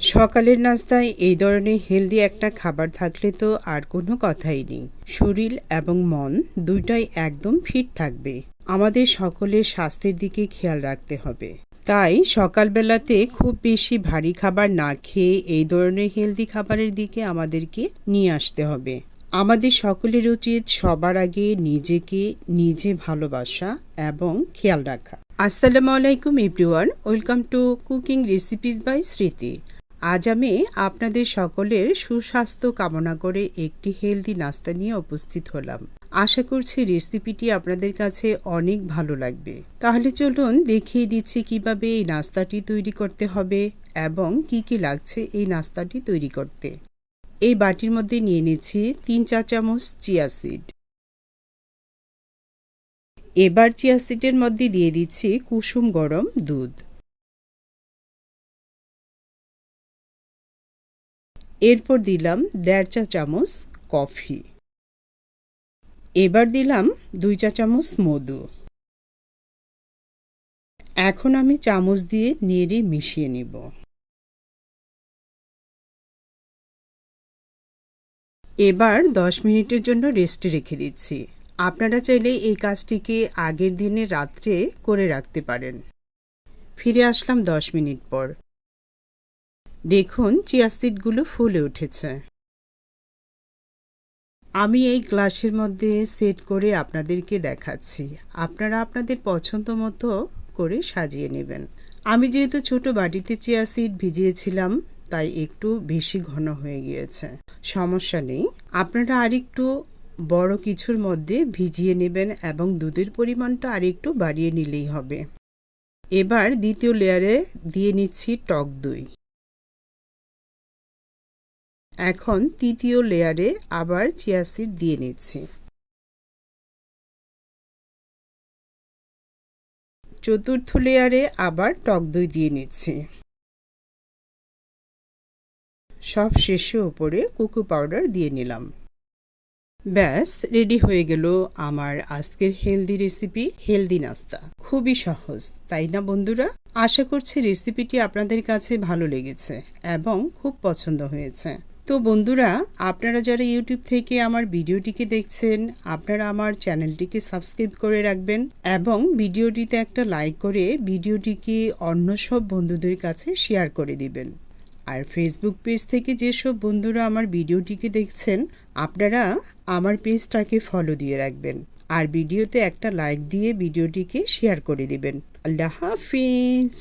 সকালের নাস্তায় এই ধরনের হেলদি একটা খাবার থাকলে তো আর কোনো কথাই নেই। শরীর এবং মন দুইটাই একদম ফিট থাকবে। আমাদের সকলের স্বাস্থ্যের দিকে খেয়াল রাখতে হবে। তাই সকালবেলাতে খুব বেশি ভারী খাবার না খেয়ে এই ধরনের হেলদি খাবারের দিকে আমাদেরকে নিয়ে আসতে হবে। আমাদের সকলের উচিত সবার আগে নিজেকে নিজে ভালোবাসা এবং খেয়াল রাখা। আসসালামু আলাইকুম everyone, welcome to cooking recipes by Smriti. আজ আমি আপনাদের সকলের সুস্বাস্থ্য কামনা করে একটি হেলদি নাস্তা নিয়ে উপস্থিত হলাম। আশা করছি রেসিপিটি আপনাদের কাছে অনেক ভালো লাগবে। তাহলে চলুন দেখিয়ে দিচ্ছি কীভাবে এই নাস্তাটি তৈরি করতে হবে এবং কি কি লাগছে এই নাস্তাটি তৈরি করতে। এই বাটির মধ্যে নিয়ে নিচ্ছি তিন চা চামচ চিয়া সিড এবার চিয়া সিডের মধ্যে দিয়ে দিচ্ছি কুসুম গরম দুধ। এরপর দিলাম দেড় চা চামচ কফি। এবার দিলাম দুই চা চামচ মধু। এখন আমি চামচ দিয়ে নেড়ে মিশিয়ে নিব। এবার দশ মিনিটের জন্য রেস্টে রেখে দিচ্ছি। আপনারা চাইলে এই কাজটিকে আগের দিনে রাত্রে করে রাখতে পারেন। ফিরে আসলাম দশ মিনিট পর। দেখুন চিয়াসিডগুলো ফুলে উঠেছে। আমি এই গ্লাসের মধ্যে সেট করে আপনাদেরকে দেখাচ্ছি। আপনারা আপনাদের পছন্দ মতো করে সাজিয়ে নেবেন। আমি যেহেতু ছোট বাটিতে চিয়াসিড ভিজিয়েছিলাম, তাই একটু বেশি ঘন হয়ে গিয়েছে। সমস্যা নেই। আপনারা আরেকটু বড় কিছুর মধ্যে ভিজিয়ে নেবেন এবং দুধের পরিমাণটা আরেকটু বাড়িয়ে নিলেই হবে। এবার দ্বিতীয় লেয়ারে দিয়ে নিচ্ছি টক দই। এখন তৃতীয় লেয়ারে আবার চিয়াসিড দিয়ে নিচ্ছি। চতুর্থ লেয়ারে আবার টক দই দিয়ে নিচ্ছি। সব শেষে ওপরে কোকো পাউডার দিয়ে নিলাম। ব্যাস, রেডি হয়ে গেল আমার আজকের হেলদি রেসিপি, হেলদি নাস্তা। খুবই সহজ, তাই না বন্ধুরা? আশা করছি রেসিপিটি আপনাদের কাছে ভালো লেগেছে এবং খুব পছন্দ হয়েছে। তো বন্ধুরা, আপনারা যারা ইউটিউব থেকে আমার ভিডিওটিকে দেখছেন, আপনারা আমার চ্যানেলটিকে সাবস্ক্রাইব করে রাখবেন এবং ভিডিওটিতে একটা লাইক করে ভিডিওটিকে অন্য সব বন্ধুদের কাছে শেয়ার করে দিবেন। আর ফেসবুক পেজ থেকে যেসব বন্ধুরা আমার ভিডিওটিকে দেখছেন, আপনারা আমার পেজটাকে ফলো দিয়ে রাখবেন আর ভিডিওতে একটা লাইক দিয়ে ভিডিওটিকে শেয়ার করে দিবেন। আল্লাহ হাফিজ!